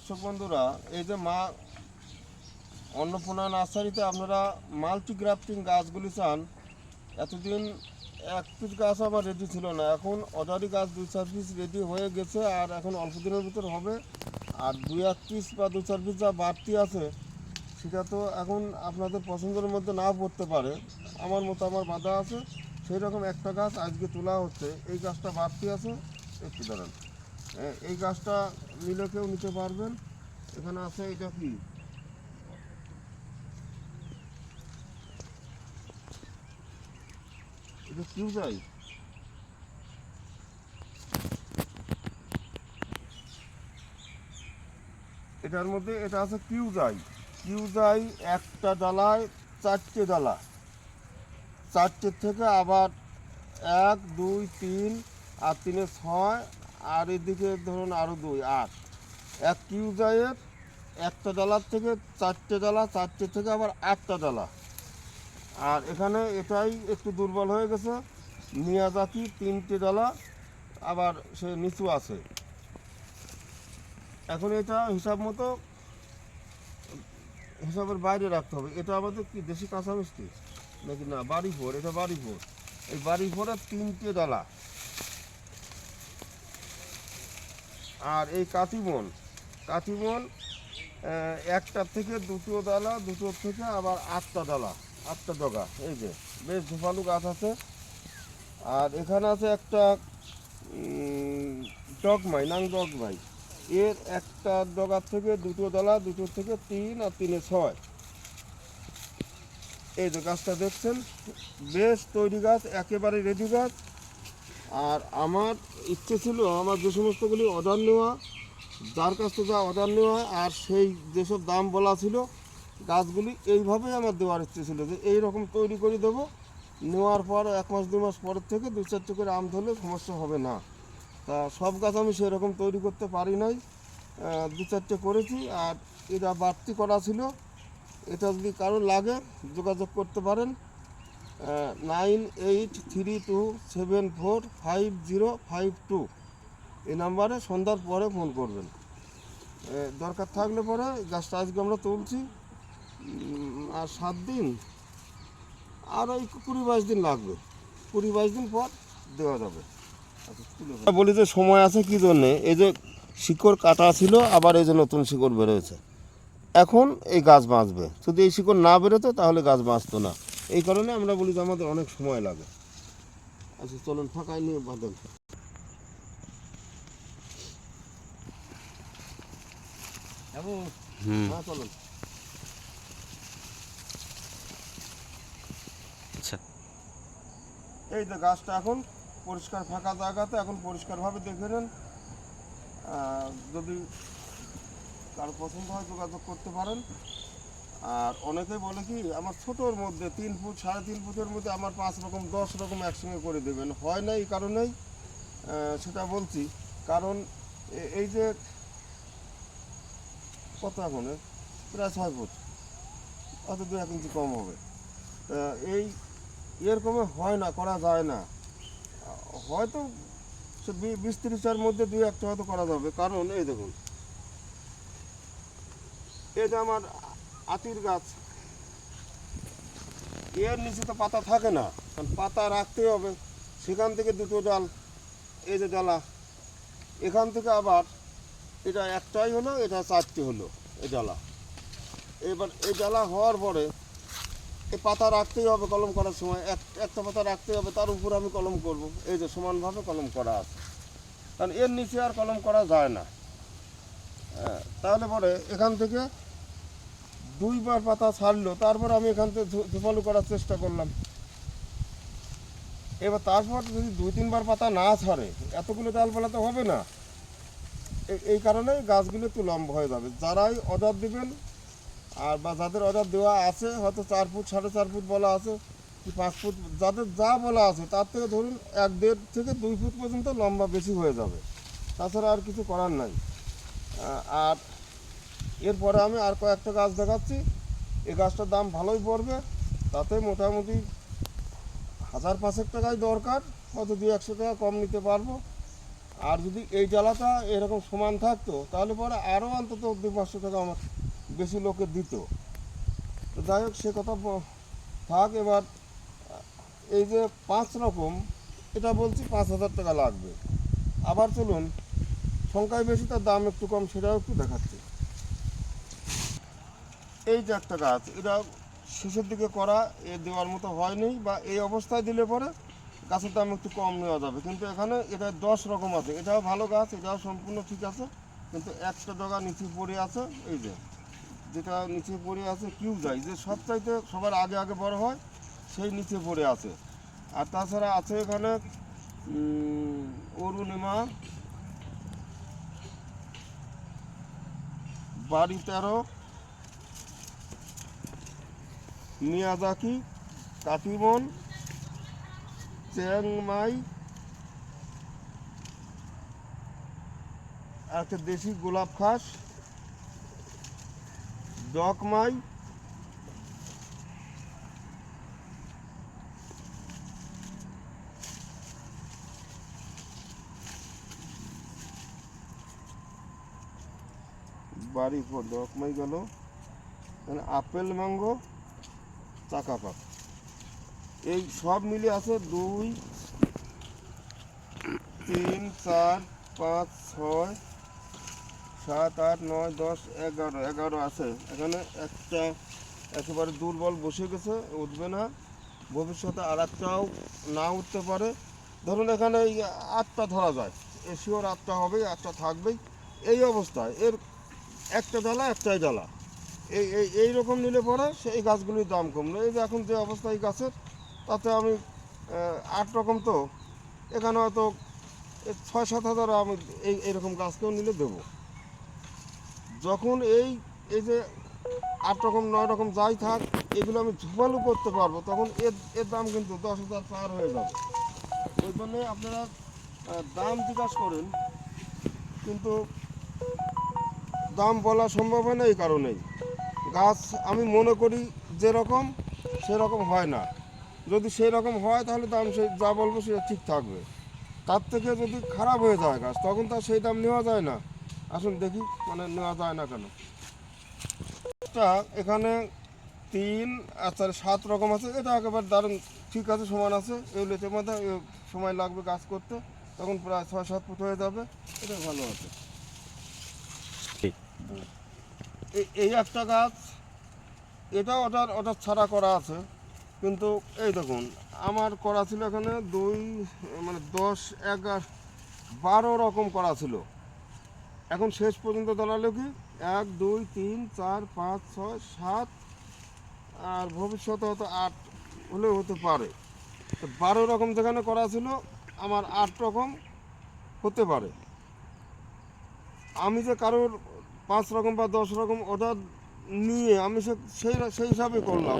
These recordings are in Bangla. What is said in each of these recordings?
দর্শক বন্ধুরা, এই যে মা অন্নপূর্ণা নার্সারিতে আপনারা মাল্টি গ্রাফটিং গাছগুলি চান, এতদিন এক পিস গাছ আবার রেডি ছিল না। এখন অর্ডারি গাছ দুই চার পিস রেডি হয়ে গেছে আর এখন অল্প দিনের ভিতর হবে। আর দুই এক পিস বা দু চার পিস যা বাড়তি আছে, সেটা তো এখন আপনাদের পছন্দের মধ্যে না পড়তে পারে। আমার মতো আমার বাধা আছে। সেই রকম একটা গাছ আজকে তোলা হচ্ছে। এই গাছটা বাড়তি আছে। একটু দাঁড়ান। এই গাছটা নিলে কেউ নিতে পারবেন। এখানে আছে এটা কি? এটার মধ্যে এটা আছে কিউ যাই কিউ যাই একটা ডালায় চারটে ডালা চারটের থেকে আবার এক, দুই, তিন, আর তিনে ছয় আর এদিকে ধরুন আরও দুই, আট। এক কিউ যাইয়ের একটা ডালার থেকে চারটে ডালা চারটে থেকে আবার আটটা ডালা আর এখানে এটাই একটু দুর্বল হয়ে গেছে। মিয়াজাকি তিনটে ডালা আবার সে নিচু আছে। এখন এটা হিসাব মতো হিসাবের বাইরে রাখতে হবে। এটা আমাদের কি, দেশি কাঁচা মিষ্টি নাকি না বাড়ি ফোর এটা বাড়ি ফোর এই বাড়ি ফোরের তিনটে ডালা আর এই কাতিমন আহ, একটার থেকে দুটো দালা দুটোর থেকে আবার আটটা দালা আটটা ডগা এই যে বেশ ঝোপালু গাছ আছে। আর এখানে আছে একটা ডগমাই নাং ডগমাই। এর একটা ডগার থেকে দুটো ডালা দুটো থেকে তিন আর তিনে ছয়। এই যে গাছটা দেখছেন বেশ তৈরি গাছ একেবারে রেডি গাছ। আর আমার ইচ্ছে ছিল আমার যে সমস্তগুলি অর্ডার নেওয়া, যার কাছ থেকে অর্ডার নেওয়া আর সেই যেসব দাম বলা ছিল, গাছগুলি এইভাবেই আমার দেওয়ার ইচ্ছে ছিল যে এই রকম তৈরি করে দেবো। নেওয়ার পর এক মাস দু মাস পরের থেকে দু চারটে করে আম ধরলে সমস্যা হবে না। তা সব গাছ আমি সেরকম তৈরি করতে পারি নাই। দু চারটে করেছি আর এটা বাড়তি করা ছিল। এটা যদি কারও লাগে, যোগাযোগ করতে পারেন। Nine eight three two seven four five zero five two. এই নাম্বারে সন্ধ্যার পরে ফোন করবেন। দরকার থাকলে পরে গাছটা আজকে আমরা তুলছি আর সাত দিন আর ওই কুড়ি বাইশ দিন লাগবে। কুড়ি বাইশ দিন পর দেওয়া যাবে। আচ্ছা, বলি যে সময় আছে কি জন্যে এই যে শিকড় কাটা ছিল আবার এই যে নতুন শিকড় বেরোয়েছে। এখন এই গাছ বাঁচবে। যদি এই শিকড় না বেরোতো তাহলে গাছ বাঁচতো না। এই কারণে আমরা বলি যে আমাদের অনেক সময় লাগে। আচ্ছা চলুন ফাঁকায় নিয়ে বাঁধেন হ্যাঁ চলুন। আচ্ছা। এই তো গাছটা এখন পরিষ্কার ফাঁকা জায়গাতে এখন পরিষ্কারভাবে দেখে নেন। আহ, যদি কারও পছন্দ হয় যোগাযোগ করতে পারেন। আর অনেকে বলে কি, আমার ছোটোর মধ্যে তিন ফুট, সাড়ে তিন ফুটের মধ্যে আমার পাঁচ রকম, দশ রকম একসঙ্গে করে দেবেন। হয় না এই কারণেই সেটা বলছি। কারণ এই যে কত এখন প্রায় ছয় ফুট, অত দু এক ইঞ্চি কম হবে। এই এরকমে হয় না, করা যায় না। হয়তো সে বিশ তিরিশটার মধ্যে দুই একটা হয়তো করা যাবে। কারণ এই দেখুন এটা আমার আতির গাছ। এর নিচে তো পাতা থাকে না কারণ পাতা রাখতে হবে। সেখান থেকে দুটো ডাল এই যে ডালা। এখান থেকে আবার এটা একটাই হলো এটা চারটে হলো এই ডালা। এবার এই ডালা হওয়ার পরে এই পাতা রাখতেই হবে কলম করার সময়। এক একটা পাতা রাখতেই হবে তার উপর আমি কলম করব। এই যে সমানভাবে কলম করা আছে। কারণ এর নিচে আর কলম করা যায় না। হ্যাঁ, তাহলে পরে এখান থেকে দুইবার পাতা ছাড়লো, তারপর আমি এখান থেকে ধুপালু করার চেষ্টা করলাম। এবার তারপর যদি দুই তিনবার পাতা না ছাড়ে, এতগুলো ডালপালা তো হবে না। এই কারণেই গাছগুলো একটু লম্বা হয়ে যাবে। যারাই অর্ডার দিবেন, আর বা যাদের অর্ডার দেওয়া আছে, হয়তো চার ফুট, সাড়ে চার ফুট বলা আছে, কি পাঁচ ফুট, যাদের যা বলা আছে, তার থেকে ধরুন এক দেড় থেকে দুই ফুট পর্যন্ত লম্বা বেশি হয়ে যাবে। তাছাড়া আর কিছু করার নাই। আর এরপরে আমি আর কয়েকটা গাছ দেখাচ্ছি। এই গাছটার দাম ভালোই পড়বে, তাতে মোটামুটি হাজার পাঁচেক টাকাই দরকার হয়তো দু একশো টাকা কম নিতে পারব। আর যদি এই জ্বালাটা এরকম সমান থাকতো, তাহলে পরে আরও অন্তত দু পাঁচশো টাকা আমার বেশি লোকে দিত। তো যাই হোক, সে কথা থাক, এবার এই যে পাঁচ রকম, এটা বলছি পাঁচ হাজার টাকা লাগবে। আবার চলুন, সংখ্যায় বেশি, তার দাম একটু কম, সেটাও একটু দেখাচ্ছি। এই যে একটা গাছ, এটা শেষের দিকে করা, এ দেওয়ার মতো হয়নি বা এই অবস্থায় দিলে পরে গাছের দাম একটু কম নেওয়া যাবে। কিন্তু এখানে এটা দশ রকম আছে। এটাও ভালো গাছ, এটাও সম্পূর্ণ ঠিক আছে, কিন্তু একটা ডগা নিচে পড়ে আছে, এই যে, যেটা নিচে পড়ে আছে কিউ যায় যে সবচাইতে সবার আগে আগে বড় হয়, সেই নিচে পড়ে আছে। আর তাছাড়া আছে এখানে অরুণিমা, বাড়ি তেরো মিয়াজাকি কাটিমন চ্যাংমাই একটা দেশি গোলাপ খাস ডকমাই বাড়ি ডকমাই গেল। আপেল ম্যাঙ্গো চাকা পাক। এই সব মিলে আছে দুই, তিন, চার, পাঁচ, ছয়, সাত, আট, নয়, দশ, এগারো এগারো আছে। এখানে একটা একেবারে দুর্বল বসে গেছে, উঠবে না। ভবিষ্যতে আর একটাও না উঠতে পারে। ধরুন এখানে এই আটটা ধরা যায়। এ শিওর আটটা হবেই, আটটা থাকবেই। এই অবস্থায় এর একটা জ্বালা, একটাই জ্বালা। এই এই এই রকম নিলে পরে সেই গাছগুলির দাম কম না এই যে এখন যে অবস্থা এই গাছের, তাতে আমি আট রকম তো, এখানে হয়তো ছয়, সাত হাজার আমি এই, এইরকম গাছকেও নিলে দেবো। যখন এই এই যে আট রকম, নয় রকম যাই থাক, এগুলো আমি ঝুপালু করতে পারব, তখন এর এর দাম কিন্তু দশ হাজার পার হয়ে যাবে। ওই জন্যে আপনারা দাম জিজ্ঞাসা করেন, কিন্তু দাম বলা সম্ভব হয় না এই কারণেই। গাছ আমি মনে করি যেরকম, সেরকম হয় না। যদি সেই রকম হয়, তাহলে দাম সে যা বলব সেটা ঠিক থাকবে। তার থেকে যদি খারাপ হয়ে যায় গাছ, তখন তার সেই দাম নেওয়া যায় না। আসুন দেখি মানে নেওয়া যায় না কেন? এখানে তিন আচ্ছা সাত রকম আছে। এটা একেবারে দারুণ, ঠিক আছে, সমান আছে। এই লেচের মধ্যে সময় লাগবে গাছ করতে। তখন প্রায় ছয়, সাত ফুট হয়ে যাবে। এটা ভালো আছে এই- এই একটা গাছ, এটা ওটার ওটার ছাড়া করা আছে। কিন্তু এই দেখুন, আমার করা ছিল এখানে দুই মানে দশ, এগারো, বারো রকম করা ছিল। এখন শেষ পর্যন্ত দাঁড়াল কি? এক, দুই, তিন, চার, পাঁচ, ছয়, সাত, আর ভবিষ্যতে হয়তো আট হলেও হতে পারে। তো বারো রকম যেখানে করা ছিল, আমার আট রকম হতে পারে। আমি যে কারোর পাঁচ রকম বা দশ রকম অর্ডার নিয়ে আমি সেই সেই হিসাবে করলাম।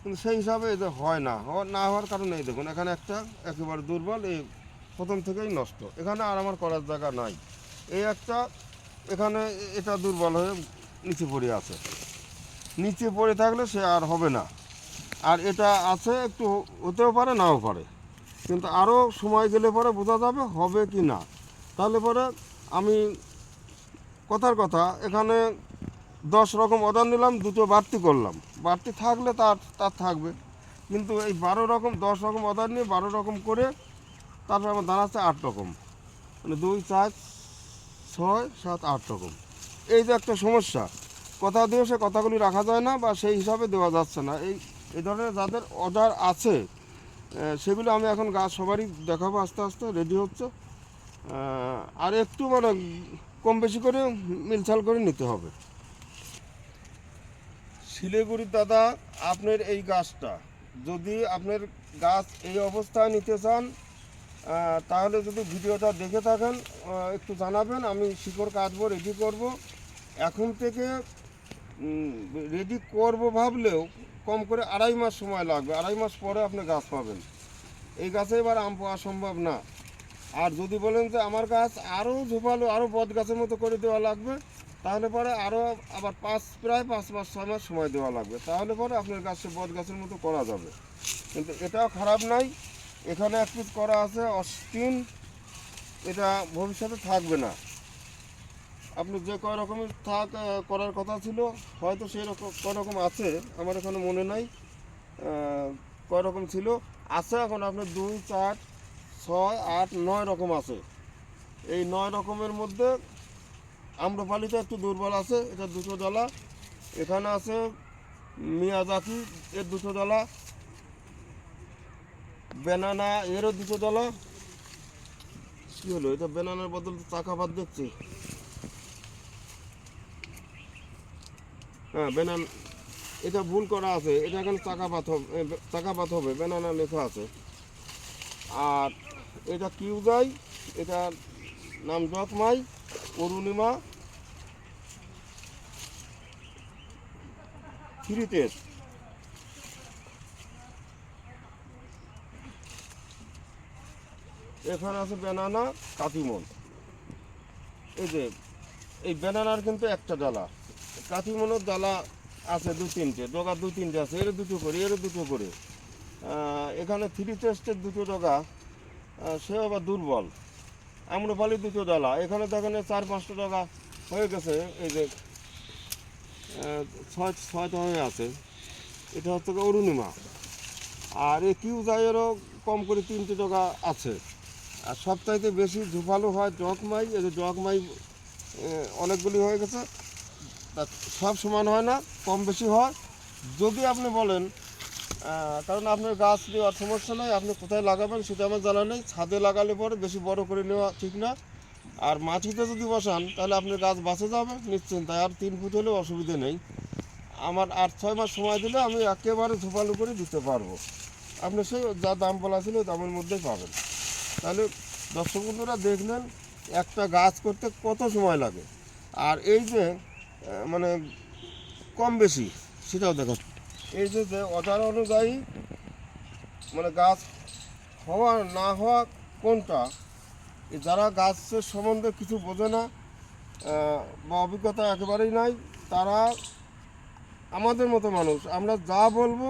কিন্তু সেই হিসাবে এটা হয় না। না হওয়ার কারণে এই দেখুন, এখানে একটা একেবারে দুর্বল, এই প্রথম থেকেই নষ্ট। এখানে আর আমার করার জায়গা নাই। এই একটা, এখানে এটা দুর্বল হয়ে নিচে পড়ে আছে। নিচে পড়ে থাকলে সে আর হবে না। আর এটা আছে, একটু হতেও পারে, নাও পারে। কিন্তু আরও সময় গেলে পরে বোঝা যাবে হবে কি না। তাহলে পরে আমি কথার কথা, এখানে দশ রকম অর্ডার নিলাম, দুটো বাড়তি করলাম। বাড়তি থাকলে তার তার থাকবে। কিন্তু এই বারো রকম, দশ রকম অর্ডার নিয়ে বারো রকম করে তারপর আমার দাঁড়াচ্ছে আট রকম। মানে দুই, চার, ছয়, সাত, আট রকম। এই যে একটা সমস্যা। কথা দিয়ে সে কথাগুলি রাখা যায় না বা সেই হিসাবে দেওয়া যাচ্ছে না। এই এই ধরনের যাদের অর্ডার আছে সেগুলো আমি এখন গাছ সবারই দেখাবো আস্তে আস্তে, রেডি হচ্ছে। আর একটু মানে কম বেশি করে মিলছাল করে নিতে হবে। শিলিগুড়ির দাদা, আপনার এই গাছটা, যদি আপনার গাছ এই অবস্থায় নিতে চান তাহলে যদি ভিডিওটা দেখে থাকেন একটু জানাবেন, আমি শিকড় কাটবো রেডি করব। এখন থেকে রেডি করব ভাবলেও কম করে আড়াই মাস সময় লাগবে, আড়াই মাস পরে আপনি গাছ পাবেন। এই গাছে এবার আম পাওয়া সম্ভব না। আর যদি বলেন যে আমার গাছ আরও ঝোপালো আরও বট গাছের মতো করে দেওয়া লাগবে, তাহলে পরে আরও আবার পাঁচ, প্রায় পাঁচ মাস, ছয় মাস সময় দেওয়া লাগবে। তাহলে পরে আপনার গাছে বট গাছের মতো করা যাবে। কিন্তু এটাও খারাপ নাই এখানে এক পিস করা আছে অস্টিন এটা ভবিষ্যতে থাকবে না। আপনি যে কয় রকমের থাক করার কথা ছিল, হয়তো সেই রকম, কয় রকম আছে, আমার এখানে মনে নাই কয় রকম ছিল। আছে এখন আপনার দুই, চার ছয়, আট, নয় রকম আছে। এই নয় রকমের মধ্যে আম্রপালিটা একটু দুর্বল আছে, এটা দুশো ডলা এখানে আছে মিয়াজাকি, এর দুশো ডলা বেনানা, এরও দুশো ডলা কি হলো? এটা বেনানার বদলে চাকা ভাত দেখছি। হ্যাঁ বেনান, এটা ভুল করা আছে। এটা এখানে চাকা পাত হবে চাকা পাত হবে। বেনানা লেখা আছে। আর এটা কিউজাই এটার নাম জকমাই অরুণিমা টেস্ট এখানে আছে বেনানা কাতিমন। এই যে, এই বেনানার কিন্তু একটা ডালা কাতিমনের ডালা আছে দু তিনটে, ডগা দু তিনটে আছে, এর দুটো করে, এর দুটো করে। এখানে থ্রি টেস্টের দুটো ডগা। সে আবার দুর্বল। আম্রপালি দুটো ডালা এখানে দেখেন চার পাঁচটা ডগা হয়ে গেছে। এই যে ছয় ছয়টা হয়ে আছে। এটা হচ্ছে অরুণিমা। আর এই কিউ জাইয়েরও কম করে তিনটে টাকা আছে। আর সবচাইতে বেশি ঝুপালো হয় জকমাই এই যে জকমাই অনেকগুলি হয়ে গেছে। সব সমান হয় না, কম বেশি হয়। যদি আপনি বলেন কারণ আপনার গাছ দেওয়ার সমস্যা নাই, আপনি কোথায় লাগাবেন সেটা আমার জানা নেই। ছাদে লাগালে পরে বেশি বড় করে নেওয়া ঠিক না। আর মাটিতে যদি বসান, তাহলে আপনার গাছ বাঁচে যাবে নিশ্চিন্তায়, আর তিন ফুট হলেও অসুবিধে নেই। আমার আট ছয় মাস সময় দিলে আমি একেবারে ঝোপালু করে দিতে পারব। আপনি সেই যা দাম বলা ছিল দামের মধ্যেই পাবেন। তাহলে দর্শক বন্ধুরা দেখলেন একটা গাছ করতে কত সময় লাগে। আর এই যে মানে কম বেশি, সেটাও দেখো এই যে যে অর্ডার অনুযায়ী মানে গাছ হওয়া না হওয়া কোনটা? যারা গাছের সম্বন্ধে কিছু বোঝে না বা অভিজ্ঞতা একেবারেই নাই, তারা আমাদের মতো মানুষ। আমরা যা বলব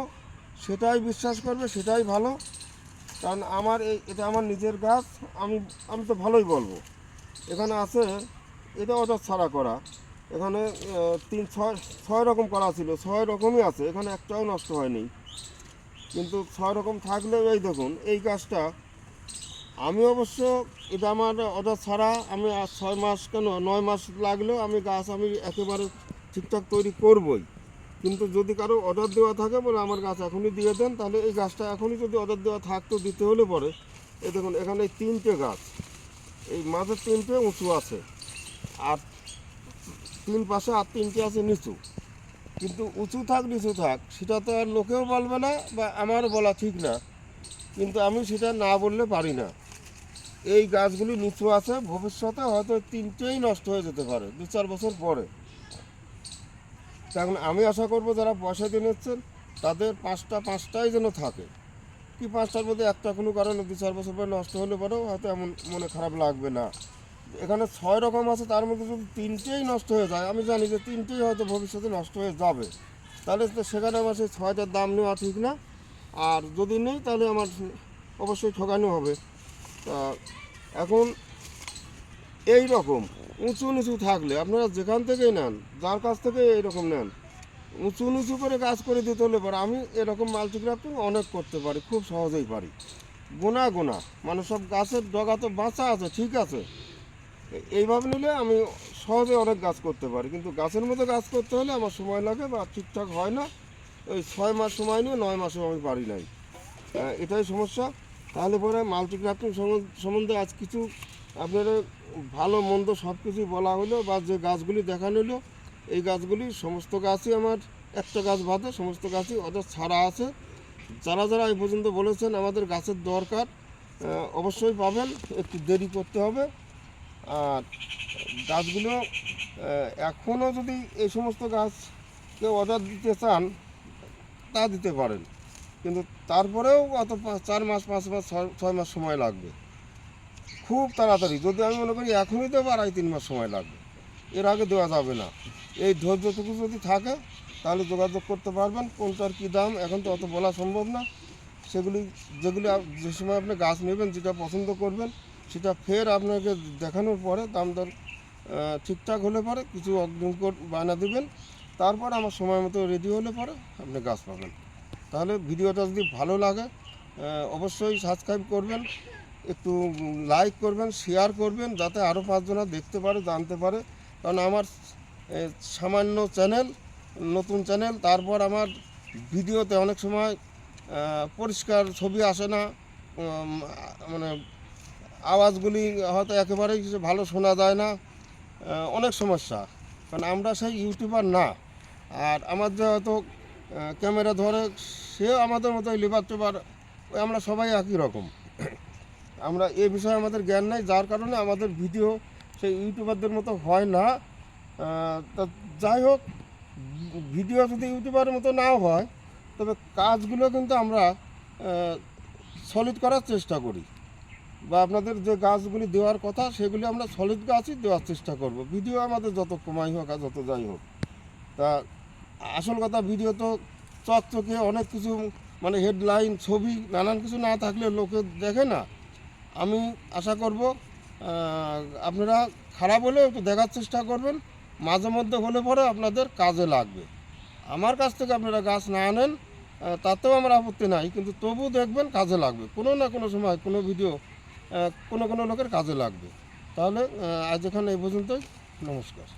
সেটাই বিশ্বাস করবে, সেটাই ভালো। কারণ আমার এই, এটা আমার নিজের গাছ, আমি আমি তো ভালোই বলব। এখানে আছে, এটা অর্ডার ছাড়া করা। এখানে তিন, ছয় ছয় রকম করা ছিল, ছয় রকমই আছে, এখানে একটাও নষ্ট হয়নি। কিন্তু ছয় রকম থাকলেও এই দেখুন, এই গাছটা, আমি অবশ্য এটা আমার অর্ডার ছাড়া আমি আর ছয় মাস কেন, নয় মাস লাগলেও আমি গাছ আমি একেবারে ঠিকঠাক তৈরি করবই। কিন্তু যদি কারও অর্ডার দেওয়া থাকে বলে আমার গাছ এখনই দিয়ে দেন, তাহলে এই গাছটা এখনই যদি অর্ডার দেওয়া থাকতো, দিতে হলে পরে এই দেখুন, এখানে তিনটে গাছ, এই মাঝের তিনটে উঁচু আছে। আর তিন পাশে আর তিনটে আছে নিচু। কিন্তু উঁচু থাক, নিচু থাক, সেটা তো আর লোকেও বলবে না বা আমারও বলা ঠিক না। কিন্তু আমি সেটা না বললে পারি না। এই গাছগুলি নিচু আছে, ভবিষ্যতে হয়তো তিনটেই নষ্ট হয়ে যেতে পারে, দু চার বছর পরে। তখন আমি আশা করব যারা পয়সা দিয়ে নিচ্ছেন, তাদের পাঁচটা পাঁচটাই যেন থাকে। কি পাঁচটার মধ্যে একটা কোনো কারণে দু চার বছর পরে নষ্ট হলে পরেও হয়তো এমন মনে খারাপ লাগবে না। এখানে ছয় রকম আছে, তার মধ্যে যদি তিনটেই নষ্ট হয়ে যায়। আমি জানি যে তিনটেই হয়তো ভবিষ্যতে নষ্ট হয়ে যাবে। তাহলে তো সেখানে আমার সেই ছয়টার দাম নেওয়া ঠিক না। আর যদি নেই, তাহলে আমার অবশ্যই ঠকানো হবে। তা এখন এই রকম, উঁচু নিচু থাকলে আপনারা যেখান থেকেই নেন, যার কাছ থেকে এইরকম নেন, উঁচু নিচু করে কাজ করে দিতে হলে পরে আমি এরকম মাল্টিক্রাফটিং অনেক করতে পারি, খুব সহজেই পারি। গোনা গোনা মানে সব গাছের ডগা তো বাঁচা আছে, ঠিক আছে। এইভাবে নিলে আমি সহজে অনেক গাছ করতে পারি। কিন্তু গাছের মধ্যে গাছ করতে হলে আমার সময় লাগে বা ঠিকঠাক হয় না। ওই ছয় মাস সময় নিয়ে নয় মাসেও আমি পারি নাই। এটাই সমস্যা। তাহলে পরে মাল্টিক্রাফটিং সম্বন্ধে আজ কিছু আপনার ভালো, মন্দ সব কিছু বলা হলো বা যে গাছগুলি দেখানো হলো, এই গাছগুলি সমস্ত গাছই আমার, একটা গাছ বাদে সমস্ত গাছই ওদের ছাড়া আছে। যারা যারা এই পর্যন্ত বলেছেন আমাদের গাছের দরকার অবশ্যই পাবেন। একটু দেরি করতে হবে। গাছগুলো এখনও যদি এই সমস্ত গাছকে অর্ডার দিতে চান, তা দিতে পারেন। কিন্তু তারপরেও অত চার মাস, পাঁচ মাস, ছয় মাস সময় লাগবে। খুব তাড়াতাড়ি, যদি আমি মনে করি এখনই দেবো আড়াই তিন মাস সময় লাগবে। এর আগে দেওয়া যাবে না। এই ধৈর্যটুকু যদি থাকে, তাহলে যোগাযোগ করতে পারবেন, কোনটার কী দাম, এখন তো অত বলা সম্ভব না। সেগুলি, যেগুলি যে সময় আপনি গাছ নেবেন, যেটা পছন্দ করবেন সেটা ফের আপনাকে দেখানোর পরে দাম দর ঠিকঠাক হলে পরে কিছু অগ্রিম কোড বায়না দেবেন, তারপর আমার সময় মতো রেডি হলে পরে আপনি গাছ পাবেন। তাহলে ভিডিওটা যদি ভালো লাগে অবশ্যই সাবস্ক্রাইব করবেন, একটু লাইক করবেন শেয়ার করবেন, যাতে আরও পাঁচজনা দেখতে পারে, জানতে পারে। কারণ আমার সামান্য চ্যানেল নতুন চ্যানেল তারপর আমার ভিডিওতে অনেক সময় পরিষ্কার ছবি আসে না মানে আওয়াজগুলি হয়তো একেবারেই ভালো শোনা যায় না অনেক সমস্যা। কারণ আমরা সেই ইউটিউবার না। আর আমার যে হয়তো ক্যামেরা ধরে, সেও আমাদের মতো লিভার ওই আমরা সবাই একই রকম। আমরা এ বিষয়ে আমাদের জ্ঞান নাই, যার কারণে আমাদের ভিডিও সেই ইউটিউবারদের মতো হয় না। তা যাই হোক, ভিডিও যদি ইউটিউবারের মতো নাও হয়, তবে কাজগুলো কিন্তু আমরা সলিড করার চেষ্টা করি। বা আপনাদের যে গাছগুলি দেওয়ার কথা, সেগুলি আমরা সলিড গাছই দেওয়ার চেষ্টা করব। ভিডিও আমাদের যত কমাই হোক আর যত যাই হোক। তা আসল কথা, ভিডিও তো চকচকে অনেক কিছু মানে হেডলাইন ছবি, নানান কিছু না থাকলে লোকে দেখে না। আমি আশা করব আপনারা খারাপ হলেও একটু দেখার চেষ্টা করবেন। মাঝে মধ্যে হলে পরে আপনাদের কাজে লাগবে। আমার কাছ থেকে আপনারা গাছ না আনেন তাতেও আমার আপত্তি নাই। কিন্তু তবু দেখবেন কাজে লাগবে। কোনো না কোনো সময় কোনো ভিডিও কোনো কোনো লোকের কাজে লাগবে। তাহলে আজ এখানে এই পর্যন্তই। নমস্কার।